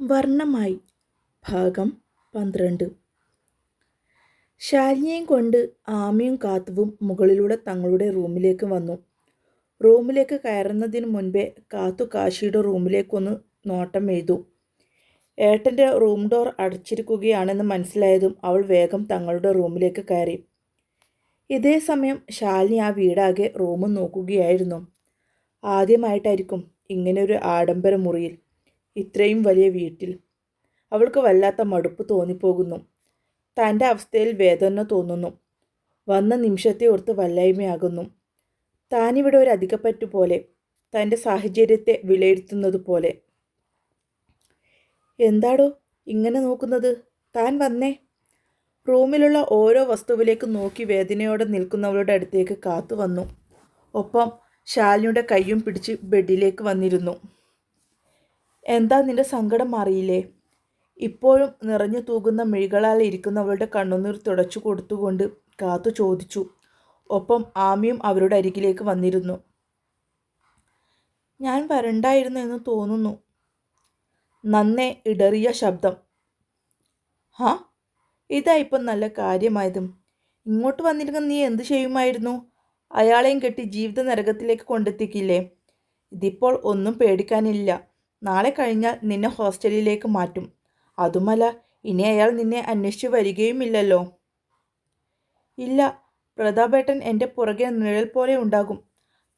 വർണമായി. ഭാഗം പന്ത്രണ്ട്. ശാലിനിയും കൊണ്ട് ആമയും കാത്തുവും മുകളിലൂടെ തങ്ങളുടെ റൂമിലേക്ക് വന്നു. റൂമിലേക്ക് കയറുന്നതിന് മുൻപേ കാത്തു കാശിയുടെ റൂമിലേക്കൊന്ന് നോട്ടം എഴുതു. ഏട്ടന്റെ റൂം ഡോർ അടച്ചിരിക്കുകയാണെന്ന് മനസ്സിലായതും അവൾ വേഗം തങ്ങളുടെ റൂമിലേക്ക് കയറി. ഇതേ സമയം ശാലിനി ആ വീടാകെ റൂമും നോക്കുകയായിരുന്നു. ആദ്യമായിട്ടായിരിക്കും ഒരു ആഡംബര മുറിയിൽ ഇത്രയും വലിയ വീട്ടിൽ. അവൾക്ക് വല്ലാത്ത മടുപ്പ് തോന്നിപ്പോകുന്നു. തന്റെ അവസ്ഥയിൽ വേദന തോന്നുന്നു. വന്ന നിമിഷത്തെ ഓർത്ത് വല്ലായ്മയാകുന്നു. താനിവിടെ ഒരു അധികപ്പറ്റു പോലെ തന്റെ സാഹചര്യത്തെ വിലയിരുത്തുന്നത് പോലെ. എന്താടോ ഇങ്ങനെ നോക്കുന്നത്? താൻ വന്നേ. റൂമിലുള്ള ഓരോ വസ്തുവിലേക്ക് നോക്കി വേദനയോടെ നിൽക്കുന്നവളുടെ അടുത്തേക്ക് കാത്തു വന്നു ഒപ്പം ശാലിനിയുടെ കൈയും പിടിച്ച് ബെഡിലേക്ക് വന്നിരുന്നു. എന്താ നിന്റെ സങ്കടം മാറിയില്ലേ ഇപ്പോഴും നിറഞ്ഞു തൂകുന്ന മിഴികളാൽ ഇരിക്കുന്നവളുടെ കണ്ണുനീർ തുടച്ചു കൊടുത്തുകൊണ്ട് കാത്തു ചോദിച്ചു. ഒപ്പം ആമിയും അവരുടെ അരികിലേക്ക് വന്നിരുന്നു. ഞാൻ വരണ്ടായിരുന്നു എന്ന് തോന്നുന്നു. നന്നേ ഇടറിയ ശബ്ദം. ഹാ ഇതാ ഇപ്പം നല്ല കാര്യമായതും. ഇങ്ങോട്ട് വന്നിരുന്ന നീ എന്ത് ചെയ്യുമായിരുന്നു? അയാളെയും കെട്ടി ജീവിത നരകത്തിലേക്ക് കൊണ്ടെത്തിക്കില്ലേ? ഇതിപ്പോൾ ഒന്നും പേടിക്കാനില്ല. നാളെ കഴിഞ്ഞാൽ നിന്നെ ഹോസ്റ്റലിലേക്ക് മാറ്റും. അതുമല്ല ഇനി അയാൾ നിന്നെ അന്വേഷിച്ചു വരികയുമില്ലല്ലോ. ഇല്ല പ്രതാപേട്ടൻ എന്റെ പുറകെ നിഴൽ പോലെ ഉണ്ടാകും.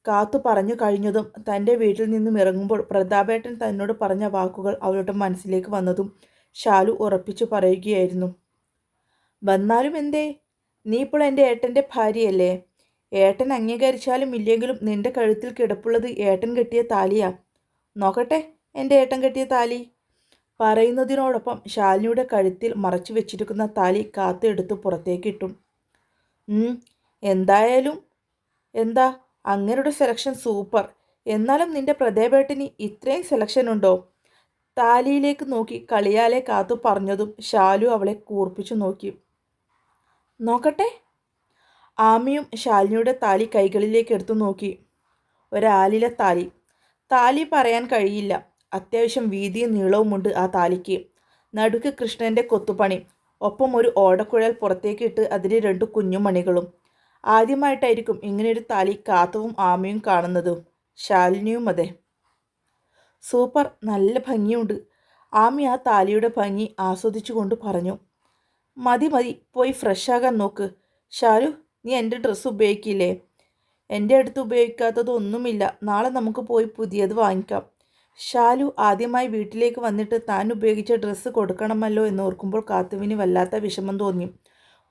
കാത്തു പറഞ്ഞു കഴിഞ്ഞതും തന്റെ വീട്ടിൽ നിന്നും ഇറങ്ങുമ്പോൾ പ്രതാപേട്ടൻ തന്നോട് പറഞ്ഞ വാക്കുകൾ അവളുടെ മനസ്സിലേക്ക് വന്നതും ഷാലു ഉറപ്പിച്ചു പറയുകയായിരുന്നു. വന്നാലും എന്തേ? നീ ഇപ്പോൾ എന്റെ ഏട്ടന്റെ ഭാര്യയല്ലേ? ഏട്ടൻ അംഗീകരിച്ചാലും ഇല്ലെങ്കിലും നിന്റെ കഴുത്തിൽ കിടപ്പുള്ളത് ഏട്ടൻ കെട്ടിയ താലിയാ. നോക്കട്ടെ എന്റെ ഏട്ടൻ കെട്ടിയ താലി. പറയുന്നതിനോടൊപ്പം ശാലിനിയുടെ കഴുത്തിൽ മറച്ചു വെച്ചിരിക്കുന്ന താലി കാത്തെടുത്ത് പുറത്തേക്കിട്ടു എന്തായാലും എന്താ അങ്ങനെയുടെ സെലക്ഷൻ സൂപ്പർ എന്നാലും നിന്റെ പ്രദേപേട്ടിന് ഇത്രയും സെലക്ഷൻ ഉണ്ടോ? താലിയിലേക്ക് നോക്കി കളിയാലെ കാത്തു പറഞ്ഞതും ഷാലു അവളെ കൂർപ്പിച്ചു നോക്കി. നോക്കട്ടെ. ആമിയും ശാലിനിയുടെ താലി കൈകളിലേക്ക് എടുത്തു നോക്കി. ഒരാലിലെ താലി. താലി പറയാൻ കഴിയില്ല. അത്യാവശ്യം വീതിയും നീളവുമുണ്ട് ആ താലിക്ക്. നടുക്ക് കൃഷ്ണന്റെ കൊത്തുപണി. ഒപ്പം ഒരു ഓടക്കുഴൽ പുറത്തേക്കിട്ട് അതിന് രണ്ട് കുഞ്ഞുമണികളും. ആദ്യമായിട്ടായിരിക്കും ഇങ്ങനെയൊരു താലി കാത്തവും ആമയും കാണുന്നതും. ശാലിനിയും അതെ. സൂപ്പർ. നല്ല ഭംഗിയുണ്ട്. ആമി ആ താലിയുടെ ഭംഗി ആസ്വദിച്ചുകൊണ്ട് പറഞ്ഞു. മതി മതി. പോയി ഫ്രഷാകാൻ നോക്ക്. ഷാരു നീ എന്റെ ഡ്രസ്സ് ഉപയോഗിക്കില്ലേ? എന്റെ അടുത്ത് ഉപയോഗിക്കാത്തതൊന്നുമില്ല നാളെ നമുക്ക് പോയി പുതിയത് വാങ്ങിക്കാം. ഷാലു ആദ്യമായി വീട്ടിലേക്ക് വന്നിട്ട് താൻ ഉപയോഗിച്ച ഡ്രസ്സ് കൊടുക്കണമല്ലോ എന്ന് ഓർക്കുമ്പോൾ കാത്തുവിന് വല്ലാത്ത വിഷമം തോന്നി.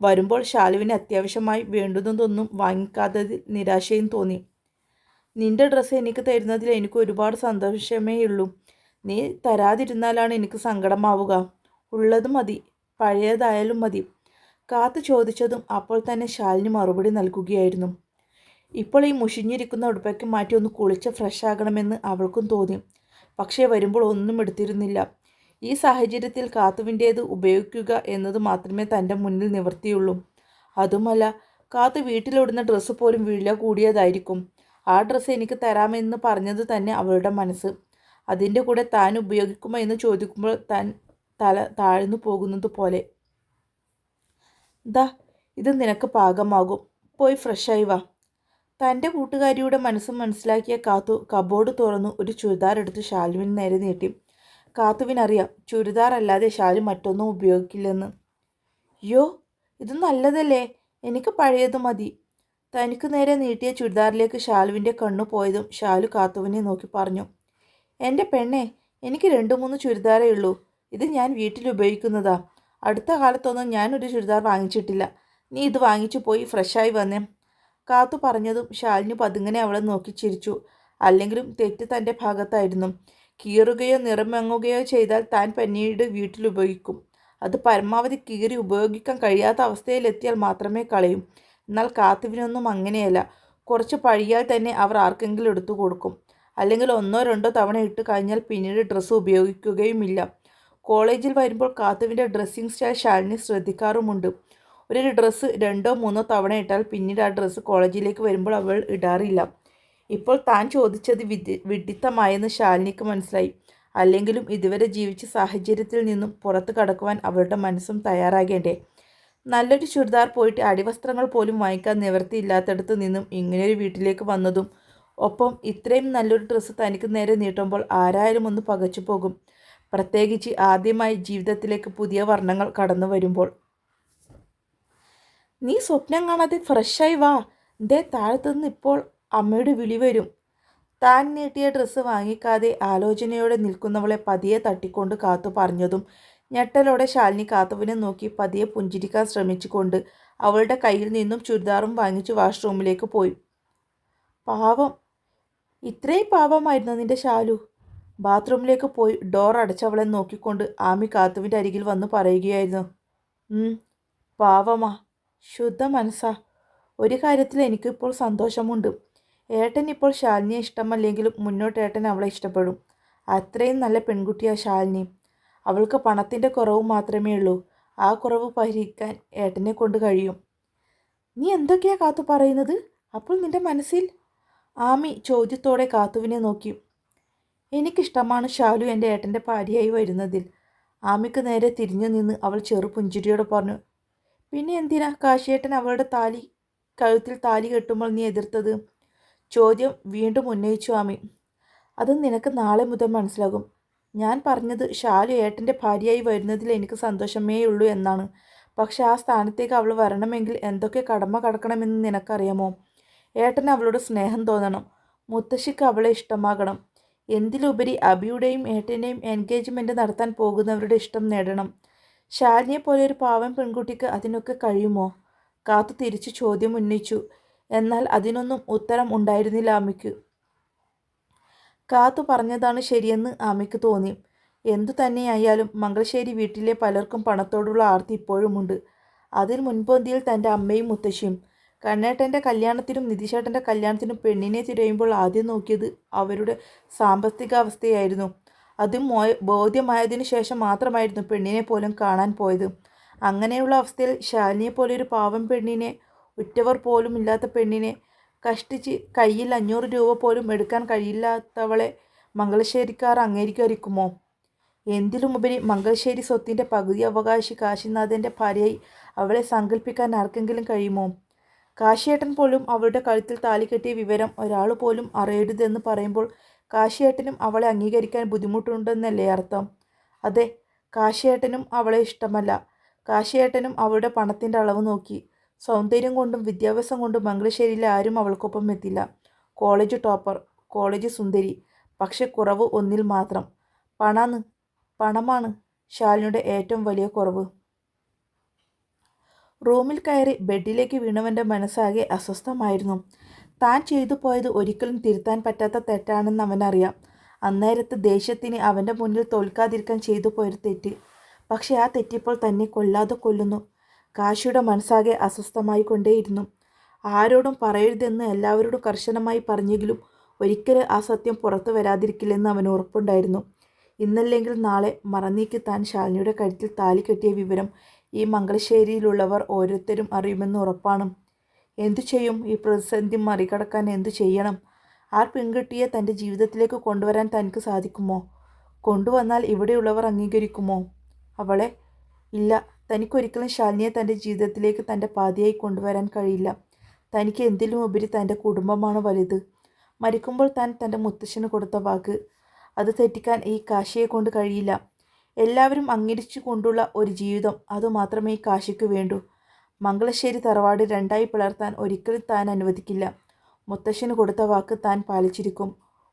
വരുമ്പോൾ ഷാലുവിന് അത്യാവശ്യമായി വേണ്ടുന്നതൊന്നും വാങ്ങിക്കാത്തതിൽ നിരാശയും തോന്നി. നിന്റെ ഡ്രസ്സ് എനിക്ക് തരുന്നതിൽ എനിക്ക് ഒരുപാട് സന്തോഷമേ ഉള്ളൂ. നീ തരാതിരുന്നാലാണ് എനിക്ക് സങ്കടമാവുക. ഉള്ളത് മതി പഴയതായാലും മതി കാത്തു ചോദിച്ചതും അപ്പോൾ തന്നെ ഷാലിന് മറുപടി നൽകുകയായിരുന്നു. ഇപ്പോൾ ഈ മുഷിഞ്ഞിരിക്കുന്ന ഉടുപ്പയ്ക്ക് മാറ്റി ഒന്ന് കുളിച്ച് ഫ്രഷ് ആകണമെന്ന് അവൾക്കും തോന്നി. പക്ഷേ വരുമ്പോൾ ഒന്നും എടുത്തിരുന്നില്ല. ഈ സാഹചര്യത്തിൽ കാത്തുവിന്റേത് ഉപയോഗിക്കുക എന്നത് മാത്രമേ തന്റെ മുന്നിൽ നിവർത്തിയുള്ളൂ. അതുമല്ല കാത്തു വീട്ടിലിടുന്ന ഡ്രസ്സ് പോലും വില കൂടിയതായിരിക്കും. ആ ഡ്രസ്സ് എനിക്ക് തരാമെന്ന് പറഞ്ഞത് തന്നെ അവളുടെ മനസ്സ്. അതിന്റെ കൂടെ താൻ ഉപയോഗിക്കുമോ എന്ന് ചോദിക്കുമ്പോൾ താൻ തല താഴ്ന്നു പോകുന്നത് പോലെ. ദാ ഇത് നിനക്ക് പാകമാകും. പോയി ഫ്രഷായി വാ. തന്റെ കൂട്ടുകാരിയുടെ മനസ്സും മനസ്സിലാക്കിയ കാത്തു കബോർഡ് തുറന്നു ഒരു ചുരിദാർ എടുത്ത് ഷാലുവിന് നേരെ നീട്ടി. കാത്തുവിനറിയാം ചുരിദാർ അല്ലാതെ ഷാലു മറ്റൊന്നും ഉപയോഗിക്കില്ലെന്ന്. യോ ഇത് നല്ലതല്ലേ? എനിക്ക് പഴയത് മതി. തനിക്ക് നേരെ നീട്ടിയ ചുരിദാറിലേക്ക് ഷാലുവിന്റെ കണ്ണു പോയതും ഷാലു കാത്തുവിനെ നോക്കി പറഞ്ഞു എന്റെ പെണ്ണെ എനിക്ക് രണ്ട് മൂന്ന് ചുരിദാറേ ഉള്ളൂ. ഇത് ഞാൻ വീട്ടിൽ ഉപയോഗിക്കുന്നതാ. അടുത്ത കാലത്തൊന്നും ഞാനൊരു ചുരിദാർ വാങ്ങിച്ചിട്ടില്ല. നീ ഇത് വാങ്ങിച്ചു പോയി ഫ്രഷായി വന്നേ. കാത്തു പറഞ്ഞതും ശാലിനി പതുങ്ങനെ അവളെ നോക്കി ചിരിച്ചു. അല്ലെങ്കിലും തെറ്റ് തന്റെ ഭാഗത്തായിരുന്നു. കീറുകയോ നിറമങ്ങുകയോ ചെയ്താൽ താൻ പിന്നീട് വീട്ടിൽ ഉപയോഗിക്കും. അത് പരമാവധി കീറി ഉപയോഗിക്കാൻ കഴിയാത്ത അവസ്ഥയിലെത്തിയാൽ മാത്രമേ കളയും. എന്നാൽ കാത്തുവിനൊന്നും അങ്ങനെയല്ല. കുറച്ച് പഴിയാൽ തന്നെ അവർ ആർക്കെങ്കിലും എടുത്തു കൊടുക്കും. അല്ലെങ്കിൽ ഒന്നോ രണ്ടോ തവണ ഇട്ട് കഴിഞ്ഞാൽ പിന്നീട് ഡ്രസ്സ് ഉപയോഗിക്കുകയുമില്ല. കോളേജിൽ വരുമ്പോൾ കാത്തുവിന്റെ ഡ്രസ്സിങ് സ്റ്റൈൽ ശാലിനി ശ്രദ്ധിക്കാറുമുണ്ട്. ഒരു ഡ്രസ്സ് രണ്ടോ മൂന്നോ തവണ ഇട്ടാൽ പിന്നീട് ആ ഡ്രസ്സ് കോളേജിലേക്ക് വരുമ്പോൾ അവൾ ഇടാറില്ല. ഇപ്പോൾ താൻ ചോദിച്ചത് വിദ്യ വിഡിത്തമായെന്ന് ശാലിനിക്ക് മനസ്സിലായി. അല്ലെങ്കിലും ഇതുവരെ ജീവിച്ച സാഹചര്യത്തിൽ നിന്നും പുറത്തു കടക്കുവാൻ അവളുടെ മനസ്സും തയ്യാറാകേണ്ടേ? നല്ലൊരു ചുരിദാർ പോയിട്ട് അടിവസ്ത്രങ്ങൾ പോലും വാങ്ങിക്കാൻ നിവൃത്തിയില്ലാത്തടത്ത് നിന്നും ഇങ്ങനെയൊരു വീട്ടിലേക്ക് വന്നതും ഒപ്പം ഇത്രയും നല്ലൊരു ഡ്രസ്സ് തനിക്ക് നേരെ നീട്ടുമ്പോൾ ആരായാലും ഒന്ന് പകച്ചു പോകും പ്രത്യേകിച്ച് ആദ്യമായി ജീവിതത്തിലേക്ക് പുതിയ വർണങ്ങൾ കടന്നു വരുമ്പോൾ. നീ സ്വപ്നം കാണാതെ ഫ്രഷായി വാ. ദേ താഴത്തുനിന്ന് ഇപ്പോൾ അമ്മയുടെ വിളി വരും. താൻ നീട്ടിയ ഡ്രസ്സ് വാങ്ങിക്കാതെ ആലോചനയോടെ നിൽക്കുന്നവളെ പതിയെ തട്ടിക്കൊണ്ട് കാത്തു പറഞ്ഞതും ഞെട്ടലോടെ ശാലിനി കാത്തുവിനെ നോക്കി പതിയെ പുഞ്ചിരിക്കാൻ ശ്രമിച്ചുകൊണ്ട് അവളുടെ കയ്യിൽ നിന്നും ചുരിദാറും വാങ്ങിച്ച് വാഷ്റൂമിലേക്ക് പോയി. പാവം. ഇത്രയും പാവമായിരുന്നു നിന്റെ ശാലു? ബാത്റൂമിലേക്ക് പോയി ഡോർ അടച്ചവളെ നോക്കിക്കൊണ്ട് ആമി കാത്തുവിന്റെ അരികിൽ വന്ന് പറയുകയായിരുന്നു. പാവമാ. ശുദ്ധ മനസ്സാ. ഒരു കാര്യത്തിൽ എനിക്കിപ്പോൾ സന്തോഷമുണ്ട്. ഏട്ടൻ ഇപ്പോൾ ശാലിനിയെ ഇഷ്ടമല്ലെങ്കിലും മുന്നോട്ട് ഏട്ടൻ അവളെ ഇഷ്ടപ്പെടും. അത്രയും നല്ല പെൺകുട്ടിയാ ശാലിനി. അവൾക്ക് പണത്തിന്റെ കുറവ് മാത്രമേ ഉള്ളൂ. ആ കുറവ് പരിഹരിക്കാൻ ഏട്ടനെ കൊണ്ട് കഴിയും. നീ എന്തൊക്കെയാ കാത്തു പറയുന്നത്? അപ്പോൾ നിന്റെ മനസ്സിൽ ആമി ചോദ്യത്തോടെ കാത്തുവിനെ നോക്കി. എനിക്കിഷ്ടമാണ് ഷാലു എന്റെ ഏട്ടന്റെ ഭാര്യയായി വരുന്നതിൽ. ആമിക്ക് നേരെ തിരിഞ്ഞു നിന്ന് അവൾ ചെറു പുഞ്ചിരിയോട് പറഞ്ഞു പിന്നെ എന്തിനാ കാശിയേട്ടൻ അവളുടെ താലി കഴുത്തിൽ താലി കെട്ടുമ്പോൾ നീ എതിർത്തത്? ചോദ്യം വീണ്ടും ഉന്നയിച്ചു ആമി. അത് നിനക്ക് നാളെ മുതൽ മനസ്സിലാകും. ഞാൻ പറഞ്ഞത് ഷാലു ഏട്ടന്റെ ഭാര്യയായി വരുന്നതിൽ എനിക്ക് സന്തോഷമേ ഉള്ളൂ എന്നാണ്. പക്ഷെ ആ സ്ഥാനത്തേക്ക് അവൾ വരണമെങ്കിൽ എന്തൊക്കെ കടമ കടക്കണമെന്ന് നിനക്കറിയാമോ? ഏട്ടന് അവളോട് സ്നേഹം തോന്നണം. മുത്തശ്ശിക്ക് അവളെ ഇഷ്ടമാകണം. എന്തിലുപരി അബിയുടെയും ഏട്ടന്റെയും എൻഗേജ്മെന്റ് നടത്താൻ പോകുന്നവരുടെ ഇഷ്ടം നേടണം. ശാലിനിയെ പോലെ ഒരു പാവം പെൺകുട്ടിക്ക് അതിനൊക്കെ കഴിയുമോ? കാത്തു തിരിച്ചു ചോദ്യം ഉന്നയിച്ചു. എന്നാൽ അതിനൊന്നും ഉത്തരം ഉണ്ടായിരുന്നില്ല ആമയ്ക്ക്. കാത്തു പറഞ്ഞതാണ് ശരിയെന്ന് ആമയ്ക്ക് തോന്നി. എന്തു തന്നെയായാലും മംഗളശ്ശേരി വീട്ടിലെ പലർക്കും പണത്തോടുള്ള ആർത്തി ഇപ്പോഴുമുണ്ട്. അതിൽ മുൻപന്തിയിൽ തന്റെ അമ്മയും മുത്തശ്ശിയും കണ്ണേട്ടന്റെ കല്യാണത്തിനും നിധിശേട്ടന്റെ കല്യാണത്തിനും പെണ്ണിനെ തിരയുമ്പോൾ ആദ്യം നോക്കിയത് അവരുടെ സാമ്പത്തിക അവസ്ഥയായിരുന്നു അതും മോ ബോധ്യമായതിനു ശേഷം മാത്രമായിരുന്നു പെണ്ണിനെ പോലും കാണാൻ പോയത്. അങ്ങനെയുള്ള അവസ്ഥയിൽ ശാലിനിയെ പോലെ ഒരു പാവം പെണ്ണിനെ ഉറ്റവർ പോലും ഇല്ലാത്ത പെണ്ണിനെ കഷ്ടിച്ച് കയ്യിൽ അഞ്ഞൂറ് രൂപ പോലും എടുക്കാൻ കഴിയില്ലാത്തവളെ മംഗളശ്ശേരിക്കാർ അംഗീകരിക്കുമോ എന്തിലുമുപരി മംഗളശ്ശേരി സ്വത്തിന്റെ പകുതി അവകാശി കാശിനാഥന്റെ ഭാര്യയായി അവളെ സങ്കല്പിക്കാൻ ആർക്കെങ്കിലും കഴിയുമോ? കാശിയേട്ടൻ പോലും അവരുടെ കഴുത്തിൽ താലി കെട്ടിയ വിവരം ഒരാൾ പോലും അറിയരുതെന്ന് പറയുമ്പോൾ കാശിയേട്ടനും അവളെ അംഗീകരിക്കാൻ ബുദ്ധിമുട്ടുണ്ടെന്നല്ലേ അർത്ഥം? അതെ കാശിയേട്ടനും അവളെ ഇഷ്ടമല്ല. കാശിയേട്ടനും അവളുടെ പണത്തിന്റെ അളവ് നോക്കി. സൗന്ദര്യം കൊണ്ടും വിദ്യാഭ്യാസം കൊണ്ടും മംഗളശ്ശേരിയിലെ ആരും അവൾക്കൊപ്പം എത്തില്ല. കോളേജ് ടോപ്പർ കോളേജ് സുന്ദരി പക്ഷെ കുറവ് ഒന്നിൽ മാത്രം. പണാന്ന് പണമാണ് ശാലിനിയുടെ ഏറ്റവും വലിയ കുറവ്. റൂമിൽ കയറി ബെഡിലേക്ക് വീണവന്റെ മനസ്സാകെ അസ്വസ്ഥമായിരുന്നു. താൻ ചെയ്തു പോയത് ഒരിക്കലും തിരുത്താൻ പറ്റാത്ത തെറ്റാണെന്ന് അവനറിയാം. അന്നേരത്ത് ദേഷ്യത്തിന് അവന്റെ മുന്നിൽ തോൽക്കാതിരിക്കാൻ ചെയ്തു പോയൊരു തെറ്റ്. പക്ഷേ ആ തെറ്റിപ്പോൾ തന്നെ കൊല്ലാതെ കൊല്ലുന്നു. കാശിയുടെ മനസ്സാകെ അസ്വസ്ഥമായി കൊണ്ടേയിരുന്നു. ആരോടും പറയരുതെന്ന് എല്ലാവരോടും കർശനമായി പറഞ്ഞെങ്കിലും ഒരിക്കലും ആ സത്യം പുറത്തു വരാതിരിക്കില്ലെന്ന് അവന് ഉറപ്പുണ്ടായിരുന്നു. ഇന്നല്ലെങ്കിൽ നാളെ മറന്നീക്ക് താൻ ശാലിനിയുടെ കഴുത്തിൽ താലി കെട്ടിയ വിവരം ഈ മംഗളശ്ശേരിയിലുള്ളവർ ഓരോരുത്തരും അറിയുമെന്ന് ഉറപ്പാണ്. എന്തു ചെയ്യും? ഈ പ്രതിസന്ധി മറികടക്കാൻ എന്തു ചെയ്യണം? ആ പെൺകുട്ടിയെ തന്റെ ജീവിതത്തിലേക്ക് കൊണ്ടുവരാൻ തനിക്ക് സാധിക്കുമോ? കൊണ്ടുവന്നാൽ ഇവിടെയുള്ളവർ അംഗീകരിക്കുമോ? അവളെ ഇല്ല തനിക്കൊരിക്കലും ശാലിനിയെ തന്റെ ജീവിതത്തിലേക്ക് തന്റെ പാതിയായി കൊണ്ടുവരാൻ കഴിയില്ല. തനിക്ക് എന്തിലും ഉപരി തന്റെ കുടുംബമാണ് വലുത്. മരിക്കുമ്പോൾ താൻ തന്റെ മുത്തശ്ശന് കൊടുത്ത വാക്ക്. അത് തെറ്റിക്കാൻ ഈ കാശിയെ കൊണ്ട് കഴിയില്ല. എല്ലാവരും അംഗീകരിച്ചു കൊണ്ടുള്ള ഒരു ജീവിതം. അതുമാത്രമേ ഈ കാശിക്ക് വേണ്ടൂ. മംഗളശ്ശേരി തറവാട് രണ്ടായി പിളർത്താൻ ഒരിക്കലും താൻ അനുവദിക്കില്ല. മുത്തശ്ശന് കൊടുത്ത വാക്ക് താൻ പാലിച്ചിരിക്കും.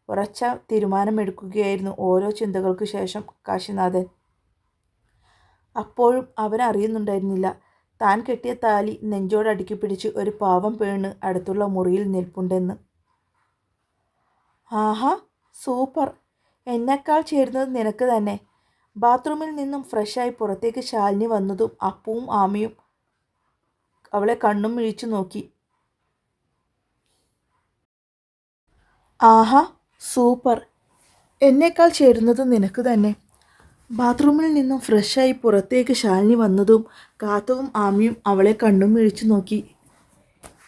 ഉറച്ച തീരുമാനമെടുക്കുകയായിരുന്നു ഓരോ ചിന്തകൾക്കു ശേഷം കാശിനാഥൻ. അപ്പോഴും അവൻ അറിയുന്നുണ്ടായിരുന്നില്ല. താൻ കെട്ടിയ താലി നെഞ്ചോട് അടുക്കി പിടിച്ച് ഒരു പാവം പേണ് അടുത്തുള്ള മുറിയിൽ നിൽപ്പുണ്ടെന്ന്. ആഹാ സൂപ്പർ. എന്നെക്കാൾ ചേരുന്നത് നിനക്ക് തന്നെ. ബാത്റൂമിൽ നിന്നും ഫ്രഷായി പുറത്തേക്ക് ശാലിനി വന്നതും അപ്പവും ആമയും അവളെ കണ്ണും മിഴിച്ചു നോക്കി. ആഹാ സൂപ്പർ. എന്നേക്കാൾ ചേരുന്നത് നിനക്ക് തന്നെ. ബാത്റൂമിൽ നിന്നും ഫ്രഷായി പുറത്തേക്ക് ശാലിനി വന്നതും കാത്തവും ആമിയും അവളെ കണ്ണും മിഴിച്ചു നോക്കി.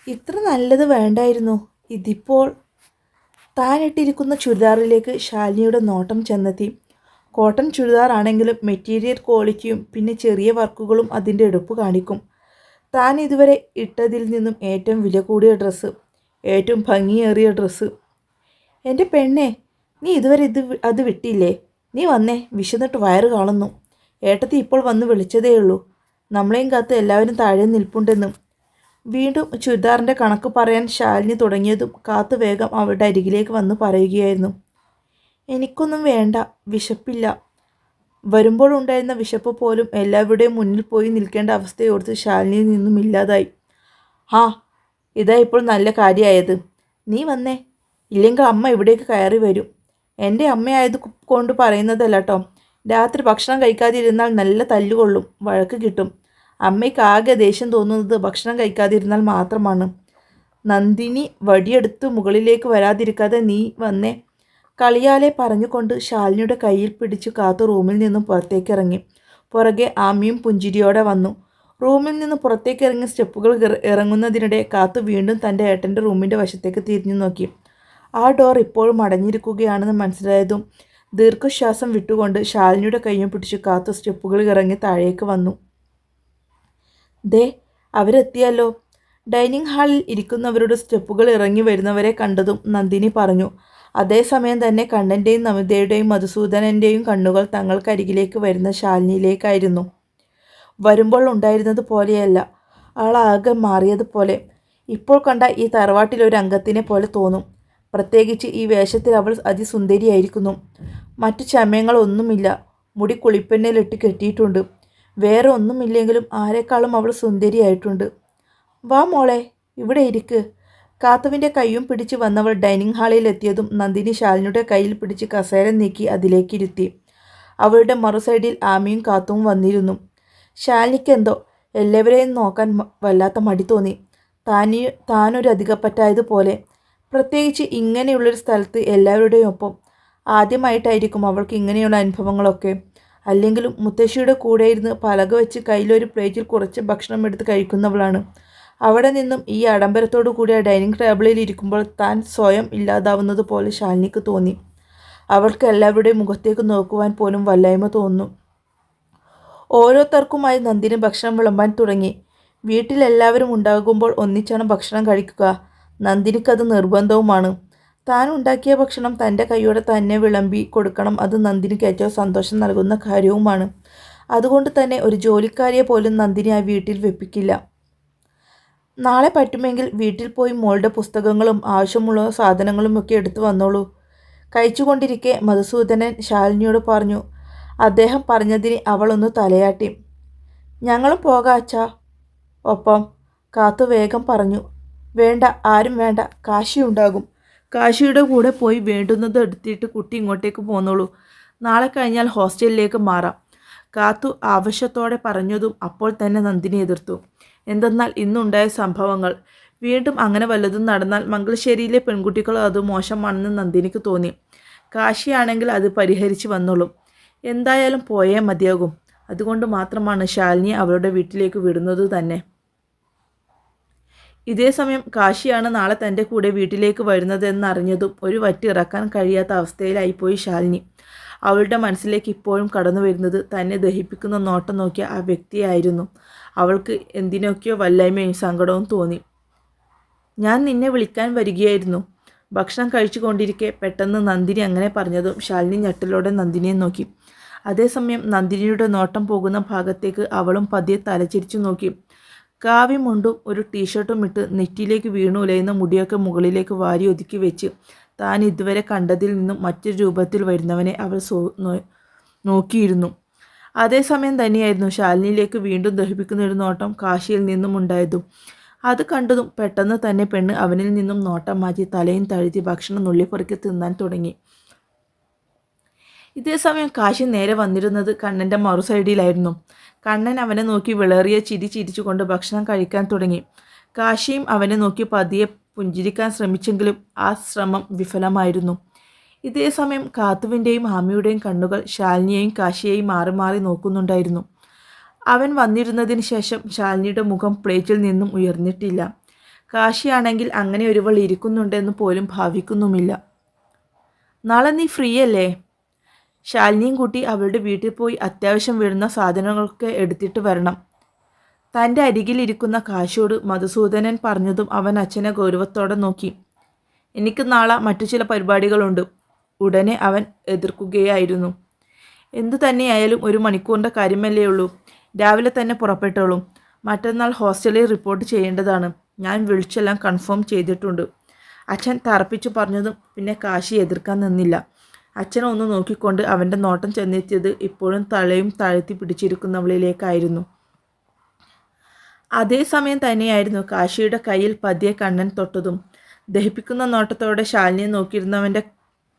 ഇത്ര നല്ലത് വേണ്ടായിരുന്നു. ഇതിപ്പോൾ താനിട്ടിരിക്കുന്ന ചുരിദാറിലേക്ക് ശാലിനിയുടെ നോട്ടം ചെന്നെത്തി. കോട്ടൺ ചുരിദാറാണെങ്കിലും മെറ്റീരിയൽ ക്വാളിറ്റിയും പിന്നെ ചെറിയ വർക്കുകളും അതിന്റെ എടുപ്പ് കാണിക്കും. താൻ ഇതുവരെ ഇട്ടതിൽ നിന്നും ഏറ്റവും വില കൂടിയ ഡ്രസ്സ് ഏറ്റവും ഭംഗിയേറിയ ഡ്രസ്സ്. എന്റെ പെണ്ണെ നീ ഇതുവരെ ഇത് അത് വിട്ടില്ലേ? നീ വന്നേ വിശന്നിട്ട് വയറ് കാണുന്നു. ഏട്ടത്തി ഇപ്പോൾ വന്ന് വിളിച്ചതേ ഉള്ളൂ നമ്മളെയും കാത്ത് എല്ലാവരും താഴെ നിൽപ്പുണ്ടെന്നും വീണ്ടും ചുരിദാറിന്റെ കണക്ക് പറയാൻ ശാലിനി തുടങ്ങിയതും കാത്തു വേഗം അവളുടെ അരികിലേക്ക് വന്ന് പറയുകയായിരുന്നു. എനിക്കൊന്നും വേണ്ട വിശപ്പില്ല. വരുമ്പോൾ ഉണ്ടായിരുന്ന വിശപ്പ് പോലും എല്ലാവരുടെയും മുന്നിൽ പോയി നിൽക്കേണ്ട അവസ്ഥയോർത്ത് ശാലിനിയിൽ നിന്നും ഇല്ലാതായി. ആ ഇതാ ഇപ്പോൾ നല്ല കാര്യമായത്. നീ വന്നേ. ഇല്ലെങ്കിൽ അമ്മ ഇവിടേക്ക് കയറി വരും. എന്റെ അമ്മയായത് കൊണ്ട് പറയുന്നതല്ല കേട്ടോ രാത്രി ഭക്ഷണം കഴിക്കാതിരുന്നാൽ നല്ല തല്ലുകൊള്ളും വഴക്ക് കിട്ടും. അമ്മയ്ക്ക് ആകെ ദേഷ്യം തോന്നുന്നത് ഭക്ഷണം കഴിക്കാതിരുന്നാൽ മാത്രമാണ്. നന്ദിനി വടിയെടുത്ത് മുകളിലേക്ക് വരാതിരിക്കാതെ നീ വന്നേ. കളിയാലെ പറഞ്ഞുകൊണ്ട് ശാലിനിയുടെ കയ്യിൽ പിടിച്ചു കാത്തു റൂമിൽ നിന്നും പുറത്തേക്കിറങ്ങി. പുറകെ ആമിയും പുഞ്ചിരിയോടെ വന്നു. റൂമിൽ നിന്ന് പുറത്തേക്ക് ഇറങ്ങി സ്റ്റെപ്പുകൾ ഇറ- ഇറങ്ങുന്നതിനിടെ കാത്തു വീണ്ടും തന്റെ ഏട്ടന്റെ റൂമിന്റെ വശത്തേക്ക് തിരിഞ്ഞു നോക്കി. ആ ഡോർ ഇപ്പോഴും അടഞ്ഞിരിക്കുകയാണെന്ന് മനസ്സിലായതും ദീർഘശ്വാസം വിട്ടുകൊണ്ട് ശാലിനിയുടെ കൈയും പിടിച്ചു കാത്തു സ്റ്റെപ്പുകൾ ഇറങ്ങി താഴേക്ക് വന്നു. ദേ അവരെത്തിയല്ലോ. ഡൈനിങ് ഹാളിൽ ഇരിക്കുന്നവരുടെ സ്റ്റെപ്പുകൾ ഇറങ്ങി വരുന്നവരെ കണ്ടതും നന്ദിനി പറഞ്ഞു. അതേസമയം തന്നെ കണ്ണന്റെയും നമിതയുടെയും മധുസൂദനന്റെയും കണ്ണുകൾ തങ്ങൾക്കരികിലേക്ക് വരുന്ന ശാലിനിയിലേക്കായിരുന്നു. വരുമ്പോൾ ഉണ്ടായിരുന്നത് പോലെയല്ല. ആളാകെ മാറിയതുപോലെ. ഇപ്പോൾ കണ്ട ഈ തറവാട്ടിലൊരു അംഗത്തിനെ പോലെ തോന്നും. പ്രത്യേകിച്ച് ഈ വേഷത്തിൽ അവൾ അതിസുന്ദരിയായിരിക്കുന്നു. മറ്റു ചമയങ്ങളൊന്നുമില്ല. മുടി കുളിപ്പെണ്ണയിലിട്ട് കെട്ടിയിട്ടുണ്ട്. വേറെ ഒന്നുമില്ലെങ്കിലും ആരെക്കാളും അവൾ സുന്ദരിയായിട്ടുണ്ട്. വാ മോളെ ഇവിടെ ഇരിക്ക്. കാത്തുവിന്റെ കൈയും പിടിച്ച് വന്നവൾ ഡൈനിങ് ഹാളിൽ എത്തിയതും നന്ദിനി ശാലിനിയുടെ കയ്യിൽ പിടിച്ച് കസേര നീക്കി അതിലേക്കിരുത്തി. അവളുടെ മറുസൈഡിൽ ആമിയും കാത്തുവും വന്നിരുന്നു. ശാലിനിക്കെന്തോ എല്ലാവരെയും നോക്കാൻ വല്ലാത്ത മടി തോന്നി. താനി താനൊരു അധികപ്പറ്റായതുപോലെ. പ്രത്യേകിച്ച് ഇങ്ങനെയുള്ളൊരു സ്ഥലത്ത് എല്ലാവരുടെയും ഒപ്പം. ആദ്യമായിട്ടായിരിക്കും അവൾക്ക് ഇങ്ങനെയുള്ള അനുഭവങ്ങളൊക്കെ. അല്ലെങ്കിലും മുത്തശ്ശിയുടെ കൂടെ ഇരുന്ന് പലക വെച്ച് കയ്യിലൊരു പ്ലേറ്റിൽ കുറച്ച് ഭക്ഷണം എടുത്ത് കഴിക്കുന്നവളാണ്. അവിടെ നിന്നും ഈ ആഡംബരത്തോടു കൂടിയ ഡൈനിങ് ടേബിളിൽ ഇരിക്കുമ്പോൾ താൻ സ്വയം ഇല്ലാതാവുന്നത് പോലെ ശാലിനിക്ക് തോന്നി. അവൾക്ക് എല്ലാവരുടെയും മുഖത്തേക്ക് നോക്കുവാൻ പോലും വല്ലായ്മ തോന്നുന്നു. ഓരോരുത്തർക്കുമായി നന്ദിനി ഭക്ഷണം വിളമ്പാൻ തുടങ്ങി. വീട്ടിലെല്ലാവരും ഉണ്ടാകുമ്പോൾ ഒന്നിച്ചാണ് ഭക്ഷണം കഴിക്കുക. നന്ദിനിക്കത് നിർബന്ധവുമാണ്. താൻ ഉണ്ടാക്കിയ ഭക്ഷണം തന്റെ കൈയോടെ തന്നെ വിളമ്പി കൊടുക്കണം. അത് നന്ദിനിക്ക് ഏറ്റവും സന്തോഷം നൽകുന്ന കാര്യവുമാണ്. അതുകൊണ്ട് തന്നെ ഒരു ജോലിക്കാരിയെ പോലും നന്ദിനി ആ വീട്ടിൽ വെപ്പിക്കില്ല. നാളെ പറ്റുമെങ്കിൽ വീട്ടിൽ പോയി മോളുടെ പുസ്തകങ്ങളും ആവശ്യമുള്ള സാധനങ്ങളും ഒക്കെ എടുത്തു വന്നോളൂ. കഴിച്ചുകൊണ്ടിരിക്കെ മധുസൂദനൻ ശാലിനിയോട് പറഞ്ഞു അദ്ദേഹം പറഞ്ഞതിന് അവളൊന്ന് തലയാട്ടി. ഞങ്ങളും പോകാം അച്ഛാ. ഒപ്പം കാത്തു വേഗം പറഞ്ഞു വേണ്ട ആരും വേണ്ട കാശി ഉണ്ടാകും. കാശിയുടെ കൂടെ പോയി വേണ്ടുന്നത് എടുത്തിട്ട് കുട്ടി ഇങ്ങോട്ടേക്ക് പോന്നോളൂ. നാളെ കഴിഞ്ഞാൽ ഹോസ്റ്റലിലേക്ക് മാറാം. കാത്തു ആവശ്യത്തോടെ പറഞ്ഞതും അപ്പോൾ തന്നെ നന്ദിനി എതിർത്തു. എന്തെന്നാൽ ഇന്നുണ്ടായ സംഭവങ്ങൾ. വീണ്ടും അങ്ങനെ വല്ലതും നടന്നാൽ മംഗളശ്ശേരിയിലെ പെൺകുട്ടികൾ അത് മോശമാണെന്ന് നന്ദിനിക്ക് തോന്നി. കാശിയാണെങ്കിൽ അത് പരിഹരിച്ച് വന്നോളും. എന്തായാലും പോയേ മതിയാകും. അതുകൊണ്ട് മാത്രമാണ് ശാലിനി അവരുടെ വീട്ടിലേക്ക് വിടുന്നത് തന്നെ. ഇതേ സമയം കാശിയാണ് നാളെ തന്റെ കൂടെ വീട്ടിലേക്ക് വരുന്നതെന്നറിഞ്ഞതും ഒരു വറ്റിറക്കാൻ കഴിയാത്ത അവസ്ഥയിലായിപ്പോയി ശാലിനി. അവളുടെ മനസ്സിലേക്ക് ഇപ്പോഴും കടന്നു വരുന്നത് തന്നെ ദഹിപ്പിക്കുന്ന നോട്ടം നോക്കിയ ആ വ്യക്തിയായിരുന്നു. അവൾക്ക് എന്തിനൊക്കെയോ വല്ലായ്മയും സങ്കടവും തോന്നി. ഞാൻ നിന്നെ വിളിക്കാൻ വരികയായിരുന്നു. ഭക്ഷണം കഴിച്ചുകൊണ്ടിരിക്കെ പെട്ടെന്ന് നന്ദിനി അങ്ങനെ പറഞ്ഞതും ശാലിനി ഞെട്ടലോടെ നന്ദിനിയെ നോക്കി. അതേസമയം നന്ദിനിയുടെ നോട്ടം പോകുന്ന ഭാഗത്തേക്ക് അവളും പതിയെ തലചിരിച്ചു നോക്കി. കാവ്യമുണ്ടും ഒരു ടീഷർട്ടും ഇട്ട് നെറ്റിയിലേക്ക് വീണു ഉലയുന്ന മുടിയൊക്കെ മുകളിലേക്ക് വാരി ഒതുക്കി വെച്ച് താൻ ഇതുവരെ കണ്ടതിൽ നിന്നും മറ്റൊരു രൂപത്തിൽ വരുന്നവനെ അവൾ നോക്കിയിരുന്നു. അതേസമയം തന്നെയായിരുന്നു ശാലിനിയിലേക്ക് വീണ്ടും ദഹിപ്പിക്കുന്ന ഒരു നോട്ടം കാശിയിൽ നിന്നും ഉണ്ടായതും. അത് കണ്ടതും പെട്ടെന്ന് തന്നെ പെണ്ണ് അവനിൽ നിന്നും നോട്ടം മാറ്റി തലയും തഴുതി ഭക്ഷണം നുള്ളിപ്പുറക്കി തിന്നാൻ തുടങ്ങി. ഇതേ സമയം കാശി നേരെ വന്നിരുന്നത് കണ്ണന്റെ മറു സൈഡിലായിരുന്നു. കണ്ണൻ അവനെ നോക്കി വിളറിയ ചിരി ചിരിച്ചുകൊണ്ട് ഭക്ഷണം കഴിക്കാൻ തുടങ്ങി. കാശിയും അവനെ നോക്കി പതിയെ പുഞ്ചിരിക്കാൻ ശ്രമിച്ചെങ്കിലും ആ ശ്രമം വിഫലമായിരുന്നു. ഇതേ സമയം കാത്തുവിന്റെയും ഹാമിയുടെയും കണ്ണുകൾ ശാലിനിയെയും കാശിയെയും മാറി മാറി നോക്കുന്നുണ്ടായിരുന്നു. അവൻ വന്നിരുന്നതിന് ശേഷം ശാലിനിയുടെ മുഖം പ്ലേറ്റിൽ നിന്നും ഉയർന്നിട്ടില്ല. കാശിയാണെങ്കിൽ അങ്ങനെ ഒരുവൾ ഇരിക്കുന്നുണ്ടെന്ന് പോലും ഭാവിക്കുന്നുമില്ല. നാളെ നീ ഫ്രീ അല്ലേ ശാലിനിയും കൂട്ടി അവളുടെ വീട്ടിൽ പോയി അത്യാവശ്യം വീഴുന്ന സാധനങ്ങളൊക്കെ എടുത്തിട്ട് വരണം. തന്റെ അരികിലിരിക്കുന്ന കാശോട് മധുസൂദനൻ പറഞ്ഞതും അവൻ അച്ഛനെ ഗൗരവത്തോടെ നോക്കി. എനിക്ക് നാളെ മറ്റു ചില പരിപാടികളുണ്ട്. ഉടനെ അവൻ എതിർക്കുകയായിരുന്നു. എന്തു തന്നെയായാലും ഒരു മണിക്കൂറിന്റെ കാര്യമല്ലേ ഉള്ളൂ. രാവിലെ തന്നെ പുറപ്പെട്ടോളൂ. മറ്റന്നാൾ ഹോസ്റ്റലിൽ റിപ്പോർട്ട് ചെയ്യേണ്ടതാണ്. ഞാൻ വിളിച്ചെല്ലാം കൺഫേം ചെയ്തിട്ടുണ്ട്. അച്ഛൻ തറപ്പിച്ചു പറഞ്ഞതും പിന്നെ കാശി എതിർക്കാൻ നിന്നില്ല. അച്ഛനെ ഒന്ന് നോക്കിക്കൊണ്ട് അവന്റെ നോട്ടം ചെന്നെത്തിയത് ഇപ്പോഴും തലയും താഴ്ത്തി പിടിച്ചിരിക്കുന്നവളിലേക്കായിരുന്നു. അതേസമയം തന്നെയായിരുന്നു കാശിയുടെ കയ്യിൽ പതിയെ കണ്ണൻ തൊട്ടതും. ദഹിപ്പിക്കുന്ന നോട്ടത്തോടെ ശാലിനിയെ നോക്കിയിരുന്നവന്റെ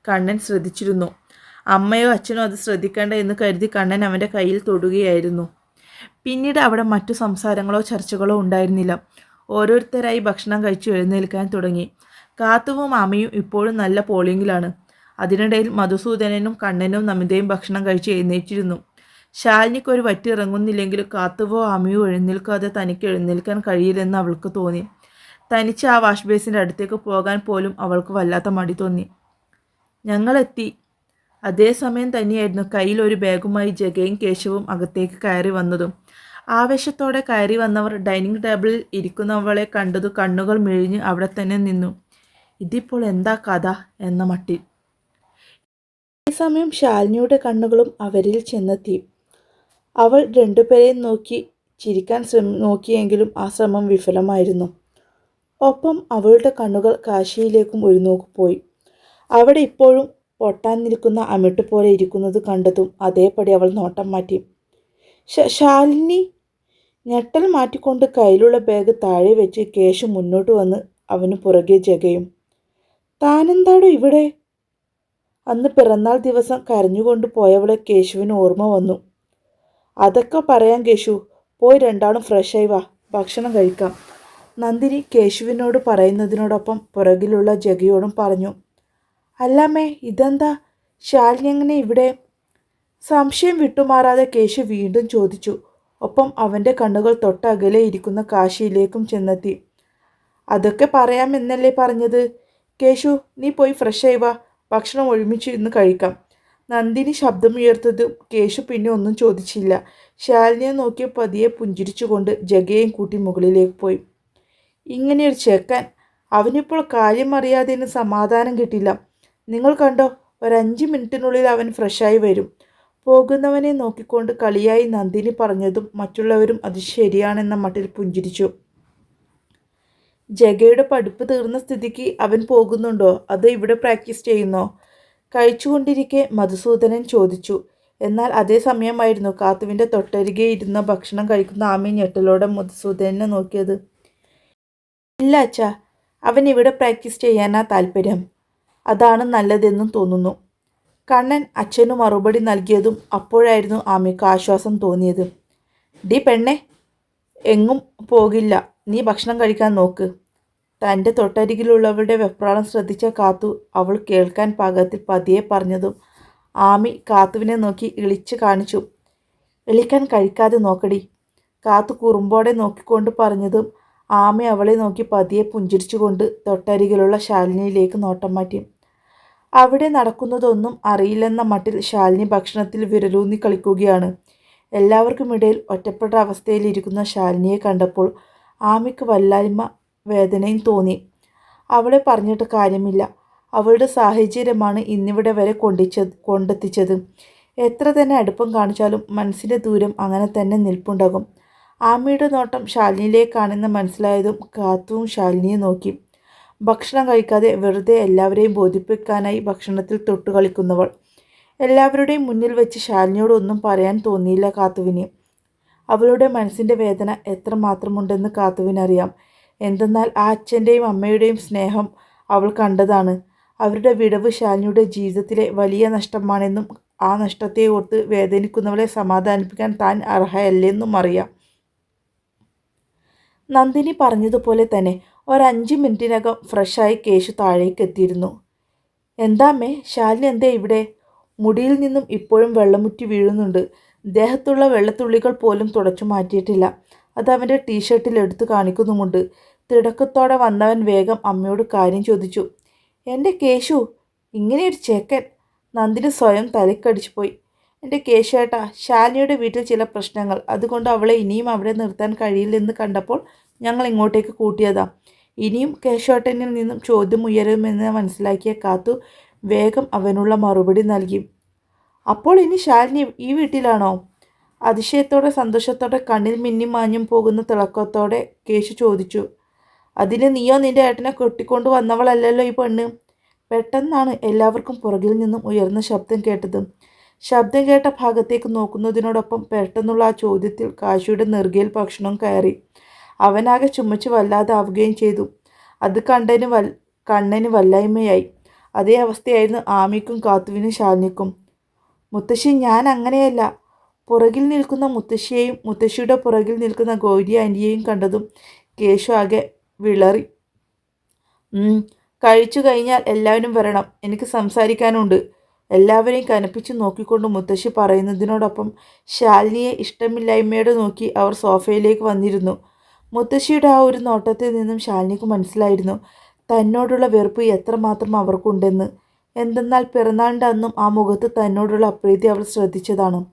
കണ്ണൻ ശ്രദ്ധിച്ചിരുന്നു. അമ്മയോ അച്ഛനോ അത് ശ്രദ്ധിക്കേണ്ട എന്ന് കരുതി കണ്ണൻ അവന്റെ കയ്യിൽ തൊടുകയായിരുന്നു. പിന്നീട് അവിടെ മറ്റു സംസാരങ്ങളോ ചർച്ചകളോ ഉണ്ടായിരുന്നില്ല. ഓരോരുത്തരായി ഭക്ഷണം കഴിച്ചു എഴുന്നേൽക്കാൻ തുടങ്ങി. കാത്തുവും അമ്മയും ഇപ്പോഴും നല്ല പോളിംഗിലാണ് അതിനിടയിൽ മധുസൂദനനും കണ്ണനും നമിതയും ഭക്ഷണം കഴിച്ച് എഴുന്നേറ്റിരുന്നു. ശാലിനിക്ക് ഒരു വറ്റി ഇറങ്ങുന്നില്ലെങ്കിലും കാത്തുവോ അമ്മയോ എഴുന്നേൽക്കാതെ തനിക്ക് എഴുന്നേൽക്കാൻ കഴിയില്ലെന്ന് അവൾക്ക് തോന്നി. തനിച്ച് ആ വാഷ് ബേസിന്റെ അടുത്തേക്ക് പോകാൻ പോലും അവൾക്ക് വല്ലാത്ത മടി തോന്നി. ഞങ്ങളെത്തി. അതേസമയം തന്നെയായിരുന്നു കയ്യിൽ ഒരു ബാഗുമായി ജഗയും കേശവും അകത്തേക്ക് കയറി വന്നതും. ആവേശത്തോടെ കയറി വന്നവർ ഡൈനിങ് ടേബിളിൽ ഇരിക്കുന്നവളെ കണ്ടതു കണ്ണുകൾ മിഴിഞ്ഞ് അവിടെ തന്നെ നിന്നു. ഇതിപ്പോൾ എന്താ കഥ? എന്ന മട്ടിൽ. ഈ സമയം ശാലിനിയുടെ കണ്ണുകളും അവരിൽ ചെന്നെത്തി. അവൾ രണ്ടുപേരെയും നോക്കി ചിരിക്കാൻ ശ്രമ നോക്കിയെങ്കിലും ആ ശ്രമം വിഫലമായിരുന്നു. ഒപ്പം അവളുടെ കണ്ണുകൾ കാശിയിലേക്കും ഒരു നോക്ക് പോയി. അവിടെ ഇപ്പോഴും പൊട്ടാൻ നിൽക്കുന്ന അമിട്ട് പോലെ ഇരിക്കുന്നത് കണ്ടതും അതേപടി അവൾ നോട്ടം മാറ്റി. ശാലിനി ഞെട്ടൽ മാറ്റിക്കൊണ്ട് കയ്യിലുള്ള ബാഗ് താഴെ വെച്ച് കേശു മുന്നോട്ട് വന്ന് അവന് പുറകെ ജഗയും. താനെന്താടോ ഇവിടെ? അന്ന് പിറന്നാൾ ദിവസം കരഞ്ഞുകൊണ്ട് പോയവളെ കേശുവിന് ഓർമ്മ വന്നു. അതൊക്കെ പറയാം കേശു. പോയി രണ്ടാളും ഫ്രഷായി വാ. ഭക്ഷണം കഴിക്കാം. നന്ദിനി കേശുവിനോട് പറയുന്നതിനോടൊപ്പം പുറകിലുള്ള ജഗയോടും പറഞ്ഞു. അല്ലാമേ ഇതെന്താ? ശാലിനി ഇവിടെ സംശയം വിട്ടുമാറാതെ കേശു വീണ്ടും ചോദിച്ചു. ഒപ്പം അവന്റെ കണ്ണുകൾ തൊട്ടകലെ ഇരിക്കുന്ന കാശിയിലേക്കും ചെന്നെത്തി. അതൊക്കെ പറയാമെന്നല്ലേ പറഞ്ഞത്? കേശു നീ പോയി ഫ്രഷായി വാ. ഭക്ഷണം ഒരുമിച്ചിരുന്ന് കഴിക്കാം. നന്ദിനി ശബ്ദമുയർത്തതും കേശു പിന്നെ ഒന്നും ചോദിച്ചില്ല. ശാലിനിയെ നോക്കിയ പതിയെ പുഞ്ചിരിച്ചുകൊണ്ട് ജഗയും കൂട്ടി മുകളിലേക്ക് പോയി. ഇങ്ങനെയൊരു ചെക്കൻ. അവനിപ്പോൾ കാര്യം അറിയാതെ സമാധാനം കിട്ടില്ല. നിങ്ങൾ കണ്ടോ ഒരഞ്ച് മിനിറ്റിനുള്ളിൽ അവൻ ഫ്രഷായി വരും. പോകുന്നവനെ നോക്കിക്കൊണ്ട് കളിയായി നന്ദിനി പറഞ്ഞതും മറ്റുള്ളവരും അത് ശരിയാണെന്ന മട്ടിൽ പുഞ്ചിരിച്ചു. ജഗയുടെ പഠിപ്പ് തീർന്ന സ്ഥിതിക്ക് അവൻ പോകുന്നുണ്ടോ? അതോ ഇവിടെ പ്രാക്ടീസ് ചെയ്യുന്നോ? കഴിച്ചുകൊണ്ടിരിക്കെ മധുസൂദനൻ ചോദിച്ചു. എന്നാൽ അതേ സമയമായിരുന്നു കാത്തുവിന്റെ തൊട്ടരികെ ഇരുന്ന ഭക്ഷണം കഴിക്കുന്ന ആമി ഞെട്ടലോടെ മധുസൂദനെ നോക്കിയത്. ഇല്ല അച്ഛാ അവൻ ഇവിടെ പ്രാക്ടീസ് ചെയ്യാനാ താല്പര്യം. അതാണ് നല്ലതെന്നും തോന്നുന്നു. കണ്ണൻ അച്ഛനു മറുപടി നൽകിയതും അപ്പോഴായിരുന്നു ആമിക്ക് ആശ്വാസം തോന്നിയത്. ഡി പെണ്ണെ എങ്ങും പോകില്ല. നീ ഭക്ഷണം കഴിക്കാൻ നോക്ക്. തന്റെ തൊട്ടരികിലുള്ളവരുടെ വെപ്രാളം ശ്രദ്ധിച്ച കാത്തു അവൾ കേൾക്കാൻ പാകത്തിൽ പതിയെ പറഞ്ഞതും ആമി കാത്തുവിനെ നോക്കി ഇളിച്ച് കാണിച്ചു. ഇളിക്കാൻ കഴിക്കാതെ നോക്കടി. കാത്തു കുറുമ്പോടെ നോക്കിക്കൊണ്ട് പറഞ്ഞതും ആമി അവളെ നോക്കി പതിയെ പുഞ്ചിരിച്ചുകൊണ്ട് തൊട്ടരികിലുള്ള ശാലിനിയിലേക്ക് നോട്ടം മാറ്റി. അവിടെ നടക്കുന്നതൊന്നും അറിയില്ലെന്ന മട്ടിൽ ശാലിനി ഭക്ഷണത്തിൽ വിരലൂന്നി കളിക്കുകയാണ്. എല്ലാവർക്കുമിടയിൽ ഒറ്റപ്പെട്ട അവസ്ഥയിലിരിക്കുന്ന ശാലിനിയെ കണ്ടപ്പോൾ ആമിക്ക് വല്ലായ്മ വേദനയും തോന്നി. അവളെ പറഞ്ഞിട്ട് കാര്യമില്ല. അവളുടെ സാഹചര്യമാണ് ഇന്നിവിടെ വരെ കൊണ്ടിച്ചത് കൊണ്ടെത്തിച്ചത്. എത്ര തന്നെ അടുപ്പം കാണിച്ചാലും മനസ്സിന്റെ ദൂരം അങ്ങനെ തന്നെ നിൽപ്പുണ്ടാകും. ആമയുടെ നോട്ടം ശാലിനിയിലേക്കാണെന്ന് മനസ്സിലായതും കാത്തുവും ശാലിനിയെ നോക്കി. ഭക്ഷണം കഴിക്കാതെ വെറുതെ എല്ലാവരെയും ബോധിപ്പിക്കാനായി ഭക്ഷണത്തിൽ തൊട്ടു കളിക്കുന്നവൾ. എല്ലാവരുടെയും മുന്നിൽ വെച്ച് ശാലിനിയോടൊന്നും പറയാൻ തോന്നിയില്ല കാത്തുവിന്. അവളുടെ മനസ്സിന്റെ വേദന എത്രമാത്രമുണ്ടെന്ന് കാത്തുവിനറിയാം. എന്തെന്നാൽ ആ അച്ഛന്റെയും അമ്മയുടെയും സ്നേഹം അവൾ കണ്ടതാണ്. അവരുടെ വിടവ് ശാലിനിയുടെ ജീവിതത്തിലെ വലിയ നഷ്ടമാണെന്നും ആ നഷ്ടത്തെ ഓർത്ത് വേദനിക്കുന്നവളെ സമാധാനിപ്പിക്കാൻ താൻ അർഹയല്ലെന്നും അറിയാം. നന്ദിനി പറഞ്ഞതുപോലെ തന്നെ ഒരഞ്ച് മിനിറ്റിനകം ഫ്രഷായി കേശു താഴേക്ക് എത്തിയിരുന്നു എന്താമേ ശാലിനി എന്തേ ഇവിടെ? മുടിയിൽ നിന്നും ഇപ്പോഴും വെള്ളമുറ്റി വീഴുന്നുണ്ട്. ദേഹത്തുള്ള വെള്ളത്തുള്ളികൾ പോലും തുടച്ചു മാറ്റിയിട്ടില്ല. അത് അവന്റെ ടീഷർട്ടിൽ എടുത്തു കാണിക്കുന്നുമുണ്ട്. തിടക്കത്തോടെ വന്നവൻ വേഗം അമ്മയോട് കാര്യം ചോദിച്ചു. എന്റെ കേശു ഇങ്ങനെയൊരു ചേക്കൻ? നന്ദിനി സ്വയം തലക്കടിച്ചു പോയി. എന്റെ കേശേട്ട ശാലിയുടെ വീട്ടിൽ ചില പ്രശ്നങ്ങൾ. അതുകൊണ്ട് അവളെ ഇനിയും അവിടെ നിർത്താൻ കഴിയില്ലെന്ന് കണ്ടപ്പോൾ ഞങ്ങൾ ഇങ്ങോട്ടേക്ക് കൂട്ടിയതാ. ഇനിയും കേശോട്ടനിൽ നിന്നും ചോദ്യം ഉയരുമെന്ന് മനസ്സിലാക്കിയ കാത്തു വേഗം അവനുള്ള മറുപടി നൽകി. അപ്പോൾ ഇനി ശാലിനി ഈ വീട്ടിലാണോ? അതിശയത്തോടെ സന്തോഷത്തോടെ കണ്ണിൽ മിന്നി മാഞ്ഞും പോകുന്ന തിളക്കത്തോടെ കേശു ചോദിച്ചു അതിന് നീയോ നിന്റെ ഏട്ടനെ കെട്ടിക്കൊണ്ടു വന്നവളല്ലല്ലോ ഈ പെണ്ണ്? പെട്ടെന്നാണ് എല്ലാവർക്കും പുറകിൽ നിന്നും ഉയർന്ന ശബ്ദം കേട്ടത്. ശബ്ദം കേട്ട ഭാഗത്തേക്ക് നോക്കുന്നതിനോടൊപ്പം പെട്ടെന്നുള്ള ആ ചോദ്യത്തിൽ കാശിയുടെ നെറുകയിൽ ഭക്ഷണം കയറി. അവനാകെ ചുമച്ച് വല്ലാതാവുകയും ചെയ്തു. അത് കണ്ടതിന് വൽ കണ്ണന് വല്ലായ്മയായി. അതേ അവസ്ഥയായിരുന്നു ആമിക്കും കാത്തുവിനും ശാലിനിക്കും. മുത്തശ്ശി ഞാൻ അങ്ങനെയല്ല. പുറകിൽ നിൽക്കുന്ന മുത്തശ്ശിയെയും മുത്തശ്ശിയുടെ പുറകിൽ നിൽക്കുന്ന ഗൗരി ആന്റിയെയും കണ്ടതും കേശു ആകെ വിളറി. കഴിച്ചു കഴിഞ്ഞാൽ എല്ലാവരും വരണം. എനിക്ക് സംസാരിക്കാനുണ്ട്. എല്ലാവരെയും കനപ്പിച്ച് നോക്കിക്കൊണ്ട് മുത്തശ്ശി പറയുന്നതിനോടൊപ്പം ശാലിനിയെ ഇഷ്ടമില്ലായ്മയോടെ നോക്കി അവർ സോഫയിലേക്ക് വന്നിരുന്നു. മുത്തശ്ശിയുടെ ആ ഒരു നോട്ടത്തിൽ നിന്നും ശാലിനിക്ക് മനസ്സിലായിരുന്നു തന്നോടുള്ള വെറുപ്പ് എത്രമാത്രം അവർക്കുണ്ടെന്ന്. എന്തെന്നാൽ പിറന്നാളിന്റെ അന്നും ആ മുഖത്ത് തന്നോടുള്ള അപ്രീതി അവൾ ശ്രദ്ധിച്ചതാണ്.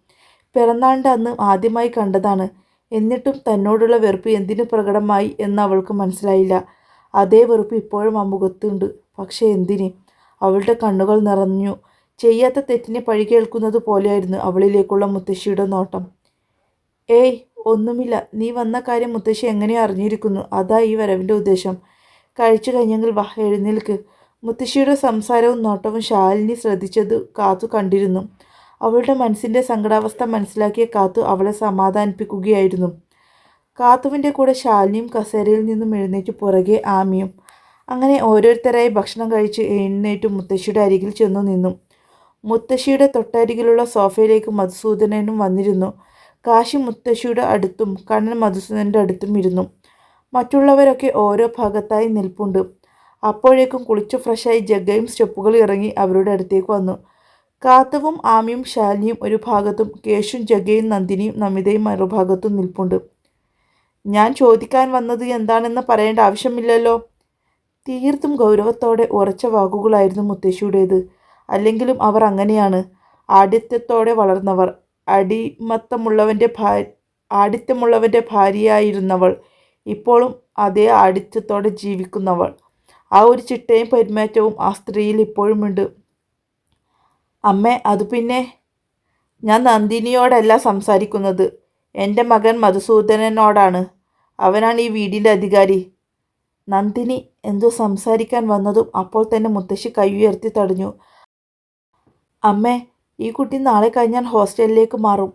പിറന്നാളിന്റെ അന്ന് ആദ്യമായി കണ്ടതാണ്. എന്നിട്ടും തന്നോടുള്ള വെറുപ്പ് എന്തിനു പ്രകടമായി എന്ന് അവൾക്ക് മനസ്സിലായില്ല. അതേ വെറുപ്പ് ഇപ്പോഴും ആ മുഖത്തുണ്ട്. പക്ഷേ എന്തിന്? അവളുടെ കണ്ണുകൾ നിറഞ്ഞു. ചെയ്യാത്ത തെറ്റിനെ പഴി കേൾക്കുന്നത് പോലെയായിരുന്നു അവളിലേക്കുള്ള മുത്തശ്ശിയുടെ നോട്ടം. ഏയ് ഒന്നുമില്ല. നീ വന്ന കാര്യം മുത്തശ്ശി എങ്ങനെയോ അറിഞ്ഞിരിക്കുന്നു? അതാ ഈ വരവിന്റെ ഉദ്ദേശം. കഴിച്ചു കഴിഞ്ഞെങ്കിൽ വാ എഴുന്നേൽക്ക്. മുത്തശ്ശിയുടെ സംസാരവും നോട്ടവും ശാലിനി ശ്രദ്ധിച്ചത് കാത്തു കണ്ടിരുന്നു. അവളുടെ മനസ്സിന്റെ സങ്കടാവസ്ഥ മനസ്സിലാക്കിയ കാത്തു അവളെ സമാധാനിപ്പിക്കുകയായിരുന്നു. കാത്തുവിന്റെ കൂടെ ശാലിനിയും കസേരയിൽ നിന്നും എഴുന്നേറ്റ് പുറകെ ആമിയും. അങ്ങനെ ഓരോരുത്തരായി ഭക്ഷണം കഴിച്ച് എഴുന്നേറ്റ് മുത്തശ്ശിയുടെ അരികിൽ ചെന്നു നിന്നു. മുത്തശ്ശിയുടെ തൊട്ടരികിലുള്ള സോഫയിലേക്ക് മധുസൂദനനും വന്നിരുന്നു. കാശി മുത്തശ്ശിയുടെ അടുത്തും കണ്ണൻ മധുസൂദനന്റെ അടുത്തും ഇരുന്നു. മറ്റുള്ളവരൊക്കെ ഓരോ ഭാഗത്തായി നിൽപ്പുണ്ട്. അപ്പോഴേക്കും കുളിച്ചു ഫ്രഷായി ജഗ്ഗയും സ്റ്റെപ്പുകൾ ഇറങ്ങി അവരുടെ അടുത്തേക്ക് വന്നു. കാത്തവും ആമിയും ശാലിനിയും ഒരു ഭാഗത്തും കേശും ജഗയും നന്ദിനിയും നമിതയും മറുഭാഗത്തും നിൽപ്പുണ്ട്. ഞാൻ ചോദിക്കാൻ വന്നത് എന്താണെന്ന് പറയേണ്ട ആവശ്യമില്ലല്ലോ. തീർത്തും ഗൗരവത്തോടെ ഉറച്ച വാക്കുകളായിരുന്നു മുത്തശ്ശിയുടേത്. അല്ലെങ്കിലും അവർ അങ്ങനെയാണ്. ആഡിത്യത്തോടെ വളർന്നവർ. അടിമത്തമുള്ളവന്റെ ഭാ ആഡിത്യമുള്ളവന്റെ ഭാര്യയായിരുന്നവൾ. ഇപ്പോഴും അതേ ആഡിത്യത്തോടെ ജീവിക്കുന്നവൾ. ആ ഒരു ചിട്ടയും പെരുമാറ്റവും ആ സ്ത്രീയിൽ ഇപ്പോഴുമുണ്ട്. അമ്മേ അത് പിന്നെ. ഞാൻ നന്ദിനിയോടല്ല സംസാരിക്കുന്നത്. എന്റെ മകൻ മധുസൂദനനോടാണ്. അവനാണ് ഈ വീടിന്റെ അധികാരി. നന്ദിനി എന്തോ സംസാരിക്കാൻ വന്നതും അപ്പോൾ തന്നെ മുത്തശ്ശി കൈ ഉയർത്തി തടഞ്ഞു. അമ്മേ ഈ കുട്ടി നാളെ കഴിഞ്ഞാൽ ഹോസ്റ്റലിലേക്ക് മാറും.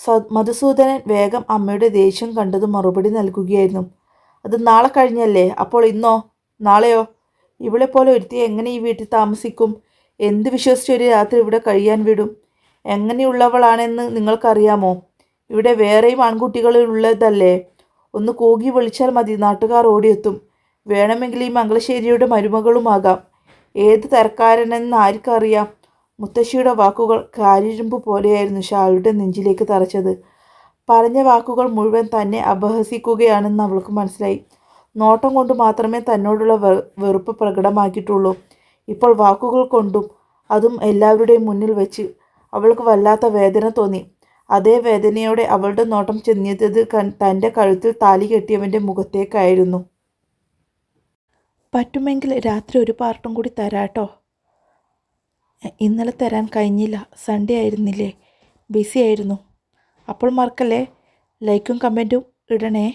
സ മധുസൂദനൻ വേഗം അമ്മയുടെ ദേഷ്യം കണ്ടത് മറുപടി നൽകുകയായിരുന്നു. അത് നാളെ കഴിഞ്ഞല്ലേ? അപ്പോൾ ഇന്നോ? നാളെയോ? ഇവളെ പോലെ ഒരുത്തി എങ്ങനെ ഈ വീട്ടിൽ താമസിക്കും? എന്ത് വിശ്വസിച്ച് ഒരു രാത്രി ഇവിടെ കഴിയാൻ വിടും? എങ്ങനെയുള്ളവളാണെന്ന് നിങ്ങൾക്കറിയാമോ? ഇവിടെ വേറെയും ആൺകുട്ടികളിലുള്ളതല്ലേ ഒന്ന് കൂകി വിളിച്ചാൽ മതി നാട്ടുകാർ ഓടിയെത്തും. വേണമെങ്കിൽ ഈ മംഗളശ്ശേരിയുടെ മരുമകളുമാകാം ഏത് തരക്കാരനെന്ന് ആർക്കറിയാം? മുത്തശ്ശിയുടെ വാക്കുകൾ കാലിരുമ്പ് പോലെയായിരുന്നു ഷാളുടെ നെഞ്ചിലേക്ക് തറച്ചത്. പറഞ്ഞ വാക്കുകൾ മുഴുവൻ തന്നെ അപഹസിക്കുകയാണെന്ന് അവൾക്ക് മനസ്സിലായി. നോട്ടം കൊണ്ട് മാത്രമേ തന്നോടുള്ള വെറുപ്പ് പ്രകടമാക്കിയിട്ടുള്ളൂ. ഇപ്പോൾ വാക്കുകൾ കൊണ്ടും അതും എല്ലാവരുടെയും മുന്നിൽ വെച്ച് അവൾക്ക് വല്ലാത്ത വേദന തോന്നി. അതേ വേദനയോടെ അവളുടെ നോട്ടം ചെന്നിയത് തന്റെ കഴുത്തിൽ താലി കെട്ടിയവന്റെ മുഖത്തേക്കായിരുന്നു. പറ്റുമെങ്കിൽ രാത്രി ഒരു പാർട്ടും കൂടി തരാട്ടോ. ഇന്നലെ തരാൻ കഴിഞ്ഞില്ല. സൺഡേ ആയിരുന്നില്ലേ? ബിസി ആയിരുന്നു. അപ്പോൾ മറക്കല്ലേ? ലൈക്കും കമന്റും ഇടണേ.